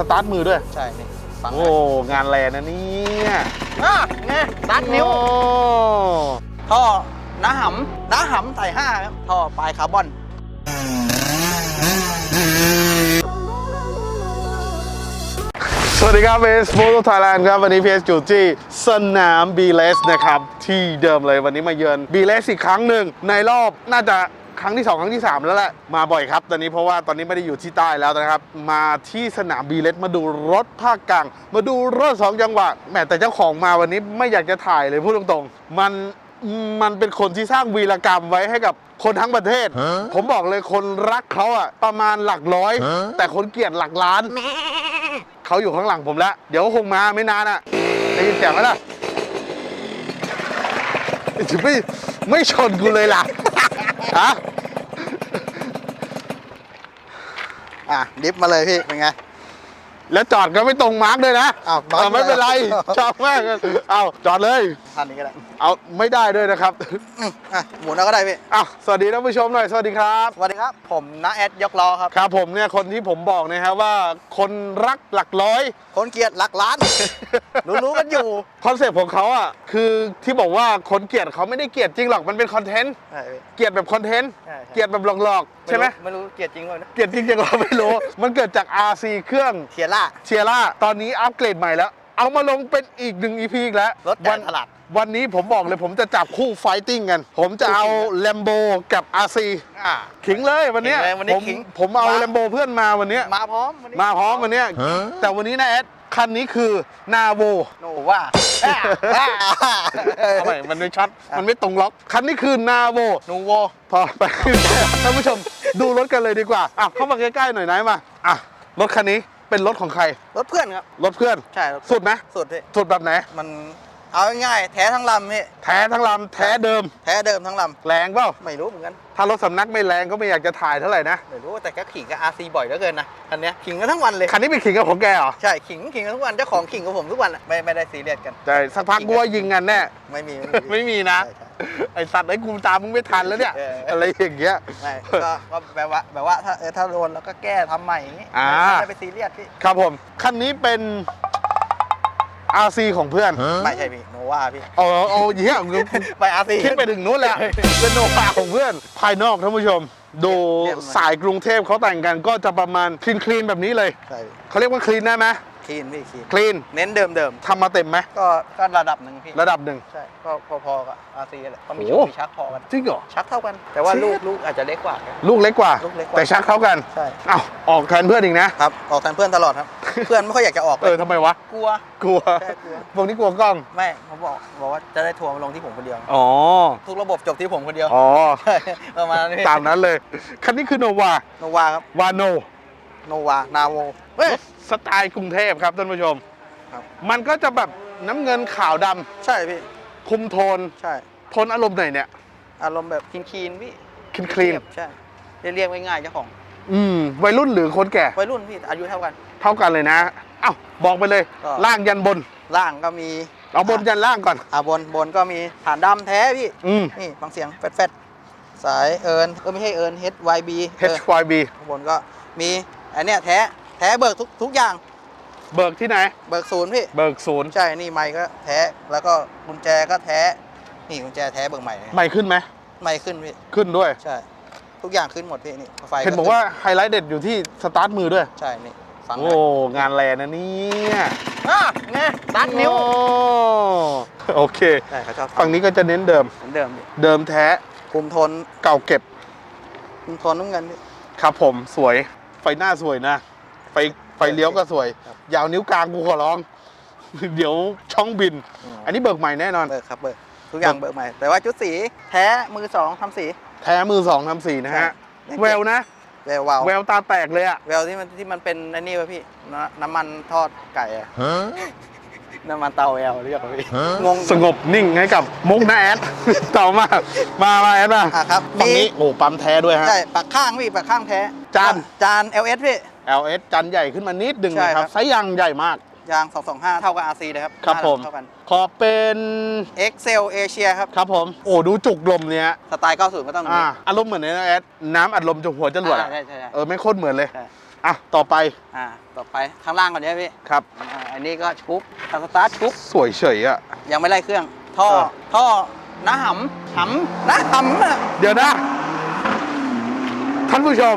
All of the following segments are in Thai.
สตาร์ทมือด้วย ใช่นี่ฟังโอ้งานแลนะเนี่ยอะไงตัดนิ้ว โอ้ท่อน้าหำน้าหำใส่ห้าครับ ท่อปลายคาร์บอน สวัสดีครับเบสโฟโตไทยแลนด์ครับ วันนี้พีเอสอยู่ที่สนามบีเลสนะครับ ที่เดิมเลยวันนี้มาเยือนบีเลสอีกครั้งหนึ่งในรอบน่าจะ ครั้งที่ 2 ครั้งที่ 3 แล้วแหละมาบ่อยครับ ตอนนี้เพราะว่าตอนนี้ไม่ได้อยู่ที่ใต้แล้วนะครับ มาที่สนามบีเลสมาดูรถภาคกลาง มาดูรถ2จังหวะแหมแต่เจ้าของมาวันนี้ไม่อยากจะถ่ายเลยพูดตรงๆ มันมันเป็นคนที่สร้างวีรกรรมไว้ให้กับคนทั้งประเทศ ผมบอกเลยคนรักเขาอะประมาณหลักร้อย แต่คนเกลียดหลักล้านเขาอยู่ข้างหลังผมแล้ว เดี๋ยวคงมาไม่นานอะได้ยินเสียงไหมล่ะจะไม่ไม่ชนกูเลยล่ะ ฮะอะดิฟมาเลยพี่เป็นไง แล้วจอดก็ไม่ตรงมาร์กด้วยนะอ้าวเออไม่เป็นไร ชอบมากเอาจอดเลย ทันนี้ก็ได้เอาไม่ได้ด้วยนะครับอืมอะหมุนเอาก็ได้พี่อ้าวสวัสดีท่านผู้ชมหน่อยสวัสดีครับ สวัสดีครับ ผมน้าแอดยกล้อครับ ครับผมเนี่ยคนที่ผมบอกนะครับว่าคนรักหลักร้อย คนเกลียดหลักล้าน รู้ๆกันอยู่คอนเซปต์ของเขาอะคือที่บอกว่าคนเกลียดเขาไม่ได้เกลียดจริงหรอกมันเป็นคอนเทนต์ใช่พี่ เกลียดแบบคอนเทนต์ใช่ใช่ เกลียดแบบหลอกๆใช่ไหมรู้ไม่รู้เกลียดจริงเลยนะเกลียดจริงจังเราไม่รู้ มันเกิดจาก RC เครื่องเทียร่า เชียร่าตอนนี้อัปเกรดใหม่แล้ว เอามาลงเป็นอีกหนึ่ง EP อีกแล้วรถใหญ่วันตลาดวันนี้ผมบอกเลยผมจะจับคู่ไฟติ้งกัน ผมจะเอาคู่ขิงแลมโบกับ RC อ่า ขิงเลยวันเนี้ยขิงเลยวันนี้ผมขิง ผมเอามาแลมโบเพื่อนมาวันเนี้ยมาพร้อมวันนี้มาพร้อมวันเนี้ยแต่วันนี้นะแอดคันนี้คือนาโว โนว่า ทำไมมันไม่ชัด มันไม่ตรงล็อก คันนี้คือนาโว นูโว พอไป ท่านผู้ชมดูรถกันเลยดีกว่า อะ เข้ามาใกล้ๆหน่อยนายมา อะ รถคันนี้ เป็นรถของใคร รถเพื่อนครับ รถเพื่อน ใช่รถสุดไหมสุดพี่สุดแบบไหน มัน เอาง่ายๆแท้ทั้งลำพี่แท้ทั้งลำแท้เดิม แท้เดิมทั้งลแรงเปล่าำไม่รู้เหมือนกัน ถ้ารถสำนักไม่แรงก็ไม่อยากจะถ่ายเท่าไหร่นะ ไม่รู้แต่ก็ขิงกับ RC บ่อยเหลือเกินนะคันเนี้ยขิงกันทั้งวันเลยคันนี้เป็นขิงกับของแกเหรอใช่ขิงขิงกันทุกวันเจ้าของขิงกับผมทุกวันอะไม่ไม่ได้ซีเรียสกันใช่สักพักกูว่ายิงกันแน่ ไม่มี ไม่มีนะ ใช่ใช่ไอสัตว์ไอ้กูตามมึงไม่ทันแล้วเนี่ย เอออ อะไรอย่างเงี้ย ไม่ก็ก็แบบว่าแบบว่าถ้าเออถ้าโดนแล้วก็แก้ทำใหม่อย่างงี้อ่า ไม่ได้ไปซีเรียสพี่ ครับผม คันนี้เป็น RC ของเพื่อนไม่ใช่พี่โนวาพี่เอาเอาเอาเหี้ยไป RC คิดไปถึงนู้นแหละเป็นโนวาของเพื่อนภายนอกท่านผู้ชม ดูเรียบๆสายกรุงเทพเขาแต่งกันก็จะประมาณคลีนคลีนแบบนี้เลยใช่เขาเรียกว่าคลีนได้ไหมค ลีนพี่คลีนคลีนเน้นเดิมเดิมทำมาเต็มไหมๆก็ก็ระดับหนึ่งพี่ระดับหนึ่งใช่ก็พอๆกับ RC แหละก็มีโอ้ช่วงมีชักพอกันจริงเหรอ ชักเท่ากัน แต่ว่าเชี่ย ลูกลูกอาจจะเล็กกว่า ลูกเล็กกว่า ลูกเล็กกว่า แต่ชักเท่ากันใช่อ้าวออกแทนเพื่อนอีกนะ ครับออกแทนเพื่อนตลอดครับ เพื่อนไม่ค่อยอยากจะออกเออทำไมวะ กลัวกลัวใช่กลัวพวกนี้กลัวกล้อง ไม่ผมบอกบอกว่าจะได้ทัวร์มาลงที่ผมคนเดียว อ๋อ ทุกระบบจบที่ผมคนเดียวอ๋อ ใช่ประมาณนี้ตามนั้นเลย คันนี้คือโนวา โนวาครับวาโน โนวา นาโวเฮ้ย สไตล์กรุงเทพครับท่านผู้ชม ครับ มันก็จะแบบน้ำเงินขาวดำใช่พี่ คุมโทน ใช่ โทนอารมณ์ไหนเนี่ยอารมณ์แบบคลีนคลีนๆพี่คลีนคลีนเรียบใช่เรียกง่ายๆเจ้าของอืมวัยรุ่นหรือคนแก่วัยรุ่นพี่อายุเท่ากัน เท่ากันเลยนะอ้าวบอกไปเลย ก็ ล่างยันบน ล่างก็มีเอาบนยันล่างก่อน อ่าบนบนก็มีฐานดำแท้พี่ อืม นี่ฟังเสียงแฟดๆสายเอิญเออไม่ใช่เอิญ HYB เออ HYB ข้างบนก็มีอันเนี้ยแท้ แท้เบิกทุกทุกอย่าง เบิกที่ไหน เบิกศูนย์พี่ เบิกศูนย์ใช่ นี่ไม้ก็แท้ แล้วก็กุญแจก็แท้ นี่กุญแจแท้เบิกใหม่เลยใหม่ขึ้นไหมไม่ขึ้นพี่ ขึ้นด้วย ใช่ ทุกอย่างขึ้นหมดพี่นี่ ไฟเห็นบอกว่าไฮไลท์เด็ดอยู่ที่สตาร์ทมือด้วย ใช่ นี่ฟังโอ้ งานแลนะเนี่ยอะไงตัดนิ้วโอ้โอเคใช่เขาชอบฝั่งนี้ก็จะเน้นเดิม เหมือนเดิมพี่เดิมแท้คุมทนเก่าเก็บคุมทนน้ำเงินพี่ครับผมสวย ไฟหน้าสวยนะ ไฟไฟเลี้ยวก็สวย ครับอยาวนิ้วกลางกูขอร้อง เดี๋ยวช่องบินอันนี้เบิกใหม่แน่นอน เบิกครับเบิกทุกอย่างเบิกใหม่ แต่ว่าชุดสีแท้มือสองทำสี แท้มือสองทำสีนะฮะ ใช่ แววนะ แวววาวแววตาแตกเลยอะแววที่มันที่มันเป็นไอ้นี่วะพี่น้ำน้ำมันทอดไก่อะน้ำมันเตาแววเรียกว่าพี่งงสงบนิ่งให้กับมุกนะแอด ต่อมา มามาแอดมาอะครับฝั่งนี้มีโอ้ปั๊มแท้ด้วยฮะ ใช่ปักข้างพี่ปักข้างแท้จาน จาน LS พี่ LS จันใหญ่ขึ้นมานิดดึงใช่นะคครัรับ บไซส์ยางใหญ่มาก ยาง 225 เท่ากับ RC เลยครับครับหน้าผม เท่ากัน ขอเป็น Excel Asia ครับ ครับผม โอ้ดูจุกลมเนี้ยสไตล์ 90 ก็ต้องอ่า อารมณ์เหมือนในนะแอดน้ำอัดลมจากหัวจรวดอ่าอะใช่ใช่ใช่เออไม่โคตรเหมือนเลย ใช่อะ ต่อไปอ่าต่อไปข้างล่างก่อนเนี่ยพี่ครับ อ่าอันนี้ก็ชุบสตาร์ทชุบ สวยเฉยอะ ยังไม่ไล่เครื่อง ท่อ เออ ท่อน้าหำหำน้าหำอะเดี๋ยวนะ ท่านผู้ชม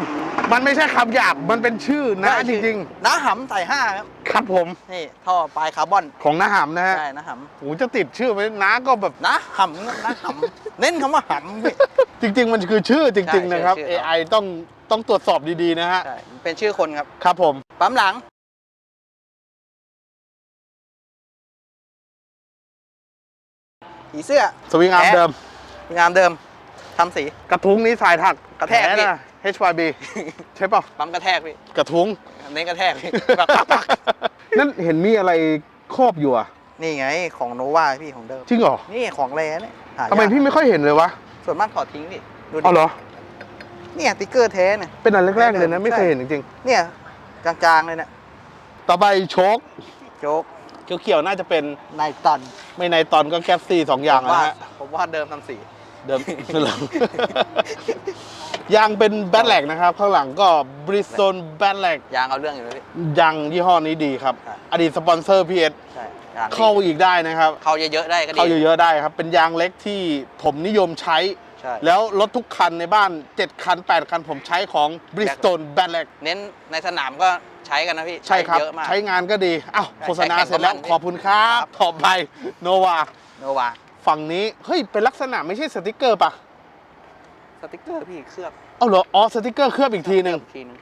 มันไม่ใช่คำหยาบ มันเป็นชื่อนะจริงน้าหำใส่ห้าครับๆครับผม นี่ท่อปลายคาร์บอนของน้าหำนะฮะใช่น้าหโอ้จะติดชื่อไหมน้าก็แบบำน้าหำครับน้าหำเน้นคำว่าหำพี่จริง ๆ มันคือชื่อจริงใช่ๆนะครับชื่อชื่อ AI ต้องต้องตรวจสอบดีๆนะฮะใช่มันเป็นชื่อคนครับ ครับผม ปั๊มหลังผีเสื้อ สวิงอาร์มแท้เดิมงามเดิมทำสี กระทุ้งนี้สายถักกระแทกพี่นะ HYB ใช่เปล่าปั๊มกระแทกพี่กระทุ้งเน้นกระแทกพี่แบบปักปักนั่นเห็นมีอะไรครอบอยู่อะนี่ไงของโนวาพี่ของเดิมจริงเหรอ นี่ของแรเนี่ยหายากทำไมพี่ไม่ค่อยเห็นเลยวะส่วนมากถอดทิ้งพี่ดูดิเอาเหรอ เนี่ยติ๊กเกอร์แท้เนี่ยเป็นอันแรกๆเลยนะใช่ไม่เคยเห็นจริงเนี่ยจางๆเลยเนี่ยๆ ต่อไปโชคโจ๊กเขียวๆน่าจะเป็นนายตันไม่ในตอนก็แก๊สซี่สองอย่างผมนะว่าฮะผมว่าเดิมทำสี เดิม ยางเป็นแบนแลกนะครับ ข้างหลังก็บริสโตนแบนแลกยางเอาเรื่องอยู่เลยพี่ ยางยี่ห้อนี้ดีครับใช่อดีตสปอนเซอร์พีเอสใช่ยางดีเข้าอีกได้นะครับ เข้าเยอะๆได้ก็ดีเข้าเยอะๆได้ครับ เป็นยางเล็กที่ผมนิยมใช้ ใช่ แล้วรถทุกคันในบ้าน 7 คัน 8 คันผมใช้ของ Bridgestone b a n l a c เน้นในสนามก็ใช้กันนะพี่ใช่ครับ เยอะมาก ใช้งานก็ดีอ้าวใช่โฆษณาใช้แข่งเสร็จแล้วประมาณนี้ขอบคุณครับครับต่อไปโนวา โนวา ฝั่งนี้เฮ้ยเป็นลักษณะไม่ใช่สติกเกอร์ปะสติกเกอร์พี่เคลือบเอาเหรออ๋อสติกเกอร์เคลือบอีกทีหนึ่งทีนึง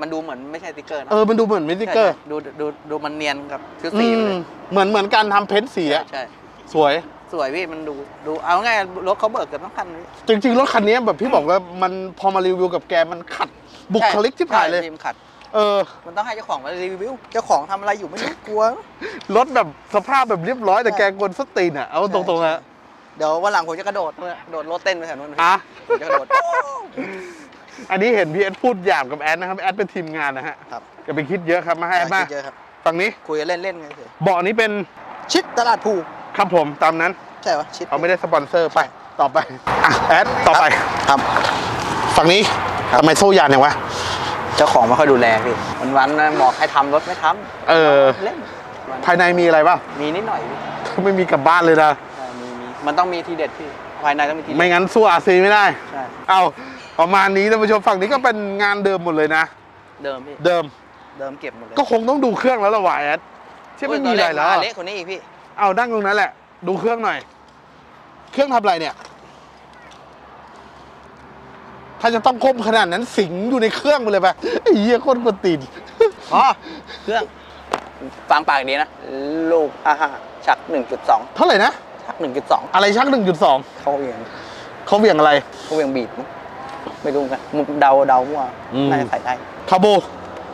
มันดูเหมือนไม่ใช่สติกเกอร์นะเออมันดูเหมือนไม่สติกเกอร์ใช่ๆดูดูดูมันเนียนกับชุดอืสีไปมเลยเหมือนเหมือนการทำเพ้นท์สีอะใช่สวย สวยพี่มันดูดูเอาง่ายรถเขาเบิกเกือบทั้งคันเลย จริงๆรถคันนี้แบบพี่บอกว่ามันพอมารีวิวกับแกมันขัดบุคลิกที่ผ่านเลย ใช่มันขัด เออ มันต้องให้เจ้าของมารีวิว เจ้าของทำอะไรอยู่ไม่รู้กลัว รถแบบสภาพแบบเรียบร้อยแต่ใช่แกกวนสตีนอะเอาตรงๆนะเดี๋ยววันหลังผมจะกระโดดด้วยกระโดดรถเต้นไปแถวนู้นอะ ผมจะกระโดด อันนี้เห็นพี่แอดพูดหยาบกับแอดนะครับ แอดเป็นทีมงานนะฮะครับ อย่าไปคิดเยอะครับมาให้แอดมาคิดเยอะครับ ฝั่งนี้คุยกันเล่นๆกันเฉยเบาะนี้เป็นชิดตลาดภูครับผมตามนั้นใช่ปะชิดเขาไม่ได้สปอนเซอร์ไปต่อไปอะแอดต่อไปครับ ฝั่งนี้ทำไมโซ่ยานอย่างวะ เจ้าของไม่ค่อยดูแลพี่วันวันๆนะบอกให้ทำรถไม่ทำเออ เล่นภายในมีอะไรบ้างมีนิดหน่อยพี่ไม่มีกลับบ้านเลยนะใช่มีมีมันต้องมีทีเด็ดพี่ภายในต้องมีทีเด็ดไม่งั้นสู้อาซีไม่ได้ ใช่เอาประมาณนี้ท่านผู้ชมฝั่งนี้ก็เป็นงานเดิมหมดเลยนะ เดิมพี่เดิมเดิมเก็บหมดเลยก็คงต้องดูเครื่องแล้วละวะแอดที่ไม่มีอะไรแล้วโยตนอะกาเละคนนี้อีกพี่เอานั่งตรงนั้นแหละ ดูเครื่องหน่อย เครื่องทำอะไรเนี่ย ถ้าจะต้องคมขนาดนั้นสิงอยู่ในเครื่องไปเลยไปไอ้เหี้ยโคตรกวนตีนอ๋อเครื่องฟังปากดีนะ ลูกอาหาชัก 1.2 เท่าไหร่นะชัก 1.2อะไรชักหนึ่งจุดสองเขาเวียงเขาเหวี่ยงอะไรเขาเวียงบีดมั้งไม่รู้เหมือนกันมุมเดาเดามั่วอืมน่าจะใส่ได้คาร์โบ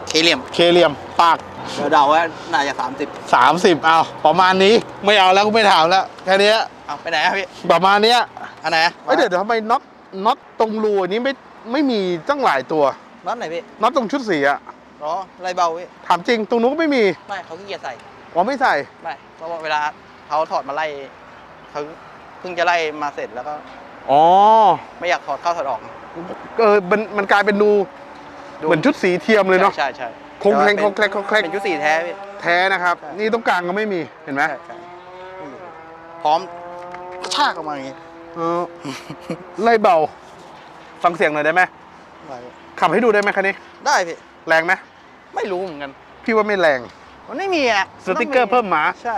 เคเลียมเคเลียมปากเดี๋ยวเดาว่าน่าจะ 30 30เอาประมาณนี้ไม่เอาแล้วก็ไม่ถามแล้วแค่เนี้ยเอาไปไหนอะพี่ประมาณเนี้ยอันไหนอะเอ้ยเดี๋ยวเดี๋ยวทำไมน็อต น็อตตรงรูอันนี้ไม่ไม่มีตั้งหลายตัวน็อตไหนพี่น็อตตรงชุดสีอะอ๋อไรเบาพี่ถามจริงตรงนู้นก็ไม่มีไม่เขาขี้เกียจใส่อ๋อไม่ใส่ไม่เพราะว่าเวลาเขาถอดมาไล่เขาเพิ่งจะไล่มาเสร็จแล้วก็อ๋อไม่อยากถอดเข้าถอดออกเออมันมันกลายเป็นนูดูเหมือนชุดสีเทียมเลยเนาะใช่ใช่คงเคลงคงเคลงคงเคลงเป็นชุดสีแท้พี่แท้นะครับใช่นี่ตรงกลางก็ไม่มีเห็นไหมใช่ใช่พร้อมกระชากออกมาอย่างงี้ เออไล่เบา ฟังเสียงหน่อยได้ไหมขับให้ดูได้ไหมคันนี้ ได้พี่ แรงไหมไม่รู้เหมือนกัน พี่ว่าไม่แรง มันไม่มีอะสติกเกอร์เพิ่มหมา ใช่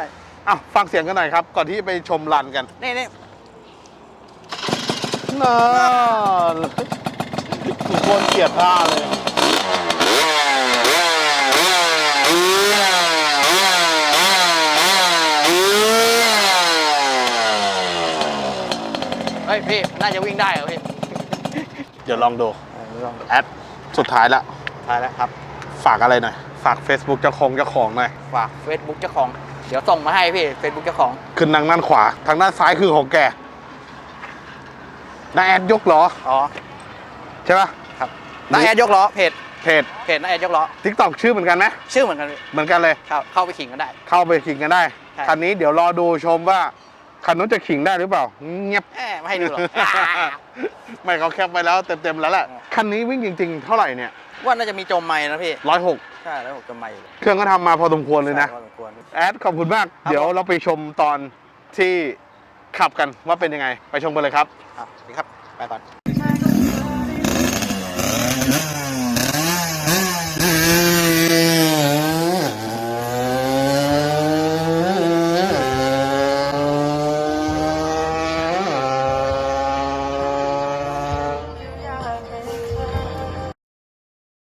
อ้าวฟังเสียงกันหน่อยครับ ก่อนที่จะไปชมรันกันนี่นี่น่าทุกคนเกลียดท่าเลย พี่น่าจะวิ่งได้เหรอพี่เดี๋ยวลองดู ลองแอดสุดท้ายละ ท้ายแล้วครับ ฝากอะไรหน่อย ฝาก Facebook เจ้าของเจ้าของหน่อย ฝาก Facebook เจ้าของ เดี๋ยวส่งมาให้พี่ Facebook เจ้าของ ขึ้นทางด้านขวา ทางด้านซ้ายคือของแกนาแอดยกล้ออ๋อใช่ปะครับน้าแอดยกล้อเพจเพจเพจน้าแอดยกล้อทิกตอกชื่อเหมือนกันไหมชื่อเหมือนกันพี่เหมือนกันเลยเข้าเข้าไปขิงกันได้ เข้าไปขิงกันได้ ใช่ คันนี้เดี๋ยวรอดูชมว่า คันนู้นจะขิงได้หรือเปล่า เงียบ แหมไม่ให้ดูหรอกไม่เขาแคปไปแล้วเต็มๆแล้วแหละอ่าคันนี้วิ่งจริง ๆ เท่าไหร่เนี่ยว่าน่าจะมีจมไม้นะพี่ ร้อยหกใช่แล้วผมจมไม้อยู่เครื่องก็ทำมาพอสมควรเลยนะ ใช่พอสมควรแอดขอบคุณมาก ครับ เดี๋ยวเราไปชมตอนที่ขับกันว่าเป็นยังไง ไปชมกันเลยครับ อะดีครับ ไปก่อน Thank